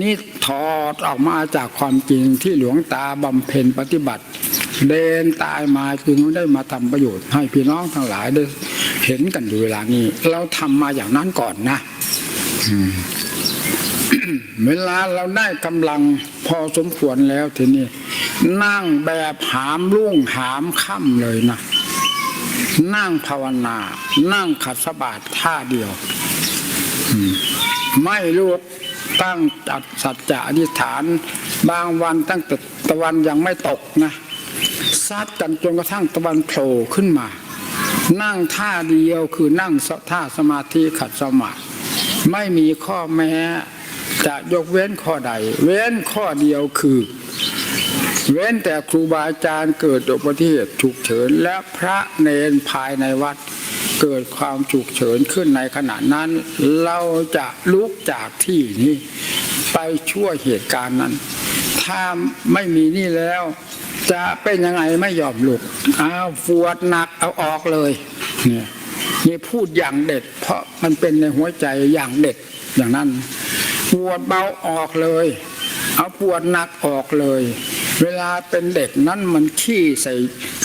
นี่ถอดออกมาจากความจริงที่หลวงตาบำเพ็ญปฏิบัติ เดินตายมาจึงได้มาทำประโยชน์ ให้พี่น้องทั้งหลายได้เห็นกันอยู่เวลานี้ เราทำมาอย่างนั้นก่อนนะเวลาเราได้กำลังพอสมควรแล้วทีนี้นั่งแบบหามรุ่งหามค่ำเลยนะนั่งภาวนา นั่งขัดสมาธิท่าเดียว ไม่รู้ ตั้งจัดสัจจะอธิษฐาน บางวันตั้งแต่ตะวันยังไม่ตกนะซัดกันจนกระทั่งตะวันโผล่ขึ้นมา นั่งท่าเดียวคือนั่งท่าสมาธิขัดสมาธิไม่มีข้อแม้จะยกเว้นข้อใด เว้นข้อเดียวคือ เว้นแต่ครูบาอาจารย์เกิดอุบัติเหตุฉุกเฉินและพระเนนภายในวัด เกิดความฉุกเฉินขึ้นในขณะนั้น เราจะลุกจากที่นี้ไปช่วยเหตุการณ์นั้น ถ้าไม่มีนี่แล้ว จะเป็นยังไงไม่ยอมลุกเอาปวดหนักเอาออกเลยเนี่ยนี่พูดอย่างเด็ด เพราะมันเป็นในหัวใจอย่างเด็ดอย่างนั้นปวดเบาออกเลย เอาปวดหนักออกเลย เวลาเป็นเด็กนั้นมันขี้ใส่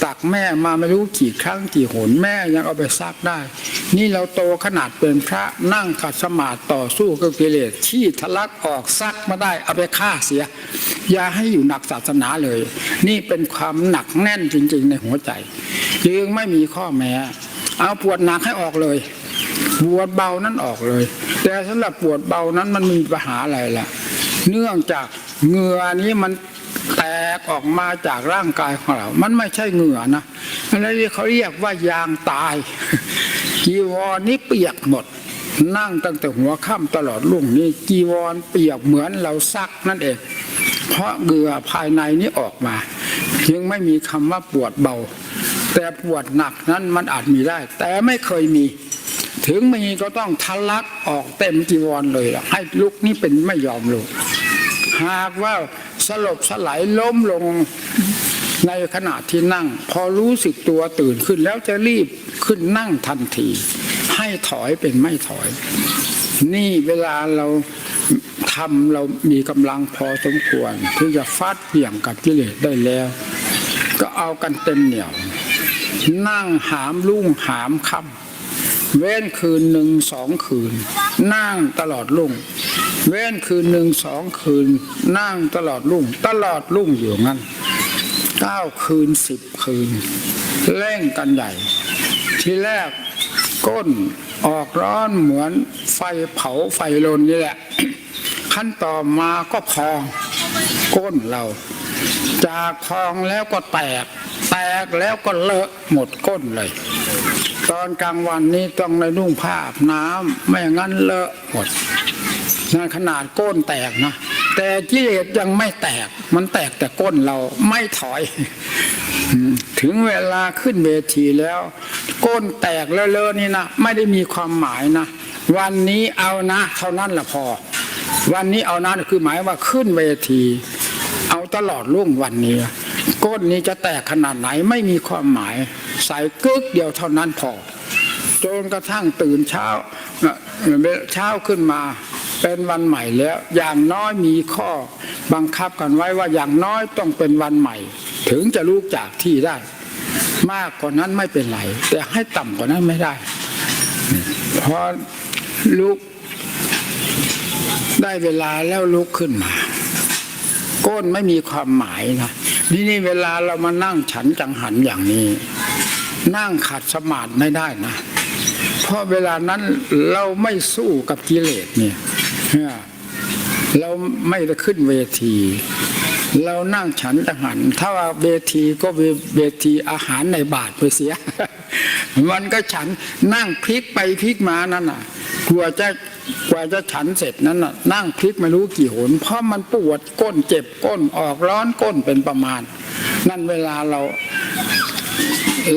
ตักแม่มาไม่รู้กี่ครั้งกี่หนแม่ยังเอาไปซักได้ นี่เราโตขนาดเป็นพระนั่งขัดสมาธิต่อสู้กับกิเลสขี้ทะลักออกซักมาได้เอาไปฆ่าเสีย อย่าให้อยู่หนักศาสนาเลย นี่เป็นความหนักแน่นจริง ๆ ในหัวใจจึงไม่มีข้อแม้ เอาปวดหนักให้ออกเลยปวดเบานั้นออกเลย แต่สำหรับปวดเบานั้นมันมีปัญหาอะไรล่ะ เนื่องจากเหงื่อนี้มัน แตกออกมาจากร่างกายของเรา มันไม่ใช่เหงื่อนะอันนี้เขาเรียกว่ายางตายจีวรนี้เปียกหมด นั่งตั้งแต่หัวค่ำตลอดรุ่งนี้จีวรเปียกเหมือนเราซักนั่นเอง เพราะเหงื่อภายในนี้ออกมาจึงไม่มีคำว่าปวดเบา แต่ปวดหนักนั้นมันอาจมีได้ แต่ไม่เคยมีถึงมีก็ต้องทะลักออกเต็มจีวรเลยล่ะให้ลุกนี่เป็นไม่ยอมลุกหากว่า สลบสลายล้มลงในขณะที่นั่ง พอรู้สึกตัวตื่นขึ้นแล้วจะรีบขึ้นนั่งทันที ให้ถอยเป็นไม่ถอย นี่เวลาเราทำเรามีกำลังพอสมควรที่จะฟาดเปี่ยงกับกิเลสได้แล้ว ก็เอากันเต็มเหนี่ยว นั่งหามลุ่งหามค่ำ เว้นคืนหนึ่งสองคืน นั่งตลอดลุ่ง เว้นคืนหนึ่งสองคืน นั่งตลอดลุ่ง ตลอดลุ่งอยู่งั้นเก้าคืนสิบคืนเร่งกันใหญ่ ทีแรกก้นออกร้อนเหมือนไฟเผาไฟลนนี่แหละ ขั้นต่อมาก็พอง ก้นเรา จากพองแล้วก็แตก แตกแล้วก็เลอะหมดก้นเลย ตอนกลางวันนี้ต้องในนุ่งผ้าน้ำไม่อย่างนั้นเลอะหมดนั่นขนาดก้นแตกนะแต่กิเลสยังไม่แตก มันแตกแต่ก้นเราไม่ถอย ถึงเวลาขึ้นเวทีแล้ว ก้นแตกแล้วเลอะนี่นะไม่ได้มีความหมายนะ วันนี้เอานะ เท่านั้นละพอ วันนี้เอานะคือหมายว่าขึ้นเวที เอาตลอดรุ่งวันนี้ ก้นนี้จะแตกขนาดไหนไม่มีความหมาย ใส่กึกเดียวเท่านั้นพอจนกระทั่งตื่นเช้าเช้าขึ้นมาเป็นวันใหม่แล้ว อย่างน้อยมีข้อบังคับกันไว้ว่าอย่างน้อยต้องเป็นวันใหม่ ถึงจะลุกจากที่ได้ มากกว่านั้นไม่เป็นไรแต่ให้ต่ำกว่านั้นไม่ได้พอลุกได้เวลาแล้วลุกขึ้นมา ก้นไม่มีความหมายนะ นี่นี่เวลาเรามานั่งฉันจังหันอย่างนี้ นั่งขัดสมาธิไม่ได้นะเพราะเวลานั้นเราไม่สู้กับกิเลสเนี่ยเราไม่ได้ขึ้นเวที เรานั่งฉันจังหัน ถ้าว่าเวทีก็เวทีอาหารในบาทไปเสียมันก็ฉันนั่งพลิกไปพลิกมานั่นน่ะกลัวจะ กว่าจะฉันเสร็จนั้นน่ะนั่งพลิกไม่รู้กี่หนเพราะมันปวดก้นเจ็บก้นออกร้อนก้นเป็นประมาณ นั่นเวลาเรา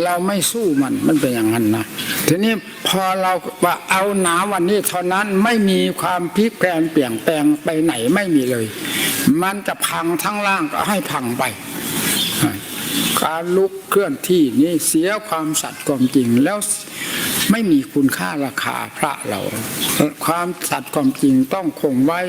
เราไม่สู้มันมันเป็นอย่างนั้นนะทีนี้พอเราว่าเอาหนาวันนี้เท่านั้นไม่มีความพลิกแปลงเปลี่ยนแปลงไปไหนไม่มีเลย มันจะพังทั้งล่างก็ให้พังไป การลุกเคลื่อนที่นี่เสียความสัตย์ความจริงแล้ว ไม่มีคุณค่าราคาพระเรา ความสัตย์ความจริงต้องคงไว้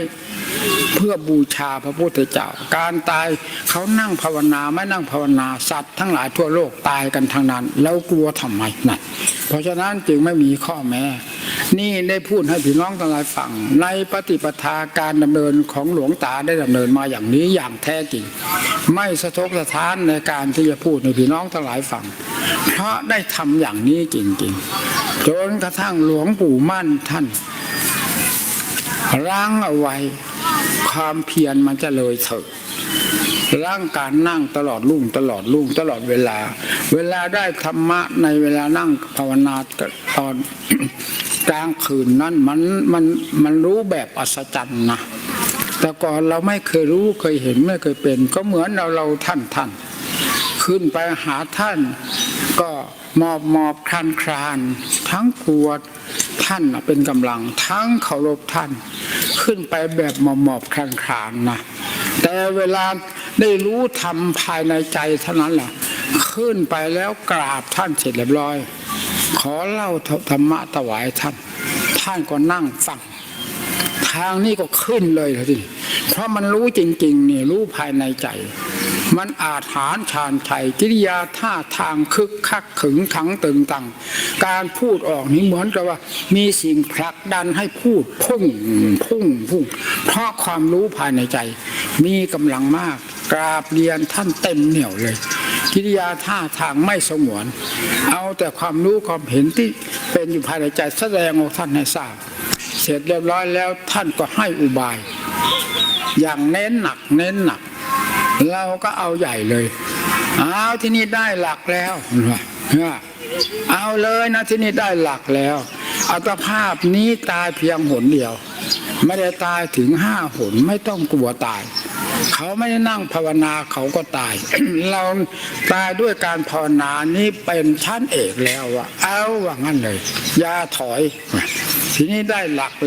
เพื่อบูชาพระพุทธเจ้า การตายเขานั่งภาวนาไม่นั่งภาวนาสัตว์ทั้งหลายทั่วโลกตายกันทางนั้น แล้วกลัวทำไมนั่นเพราะฉะนั้นจึงไม่มีข้อแม้ นี่ได้พูดให้พี่น้องทั้งหลายฟังในปฏิปทาการดำเนินของหลวงตาได้ดำเนินมาอย่างนี้อย่างแท้จริง ไม่สะทกสะท้านในการที่จะพูดในพี่น้องทั้งหลายฟังเพราะได้ทำอย่างนี้จริงๆ จนกระทั่งหลวงปู่มั่นท่านร่างเอาไว้ ความเพียรมันจะเลยเถิดร่างการนั่งตลอดรุ่งตลอดรุ่งตลอดเวลา เวลาได้ธรรมะในเวลานั่งภาวนาตอนกลางคืนนั้นมันมันมันรู้แบบอัศจรรย์นะแต่ก่อนเราไม่เคยรู้เคยเห็นไม่เคยเป็น ก็เหมือนเราเราท่านท่าน ขึ้นไปหาท่าน ก็มอบมอบคลานคลานทั้งกลัวท่านเป็นกำลังทั้งเคารพท่าน ขึ้นไปแบบมอบมอบคลานคลานนะแต่เวลาได้รู้ทำภายในใจเท่านั้นแหละขึ้นไปแล้วกราบท่านเสร็จเรียบร้อย ขอเล่าธรรมะถวายท่าน ท่านก็นั่งฟังทางนี้ก็ขึ้นเลยทีเพราะมันรู้จริง ๆ นี่รู้ภายในใจ มันอาจหารชาญชัยกิริยาท่าทางคึกคักขึงขังตึงตังการพูดออกนี้เหมือนกับว่า มีสิ่งผลักดันให้พูดพุ่งพุ่งพุ่ง เพราะความรู้ภายในใจ มีกำลังมากกราบเรียนท่านเต็มเหนี่ยวเลย กิริยาท่าทางไม่สงวน เอาแต่ความรู้ความเห็นที่เป็นอยู่ภายในใจแสดงออกท่านให้ทราบ เสร็จเรียบร้อยแล้วท่านก็ให้อุบาย อย่างเน้นหนักเน้นหนัก เราก็เอาใหญ่เลย เอาที่นี่ได้หลักแล้วเนี่ยเอาเลยนะที่นี่ได้หลักแล้วอัตภาพนี้ตายเพียงหนเดียว ไม่ได้ตายถึงห้าหนไม่ต้องกลัวตาย เขาไม่ได้นั่งภาวนาเขาก็ตาย เราตายด้วยการภาวนานี้เป็นชั้นเอกแล้วอะเอาว่างั้นเลยอย่าถอย ทีนี้ได้หลัก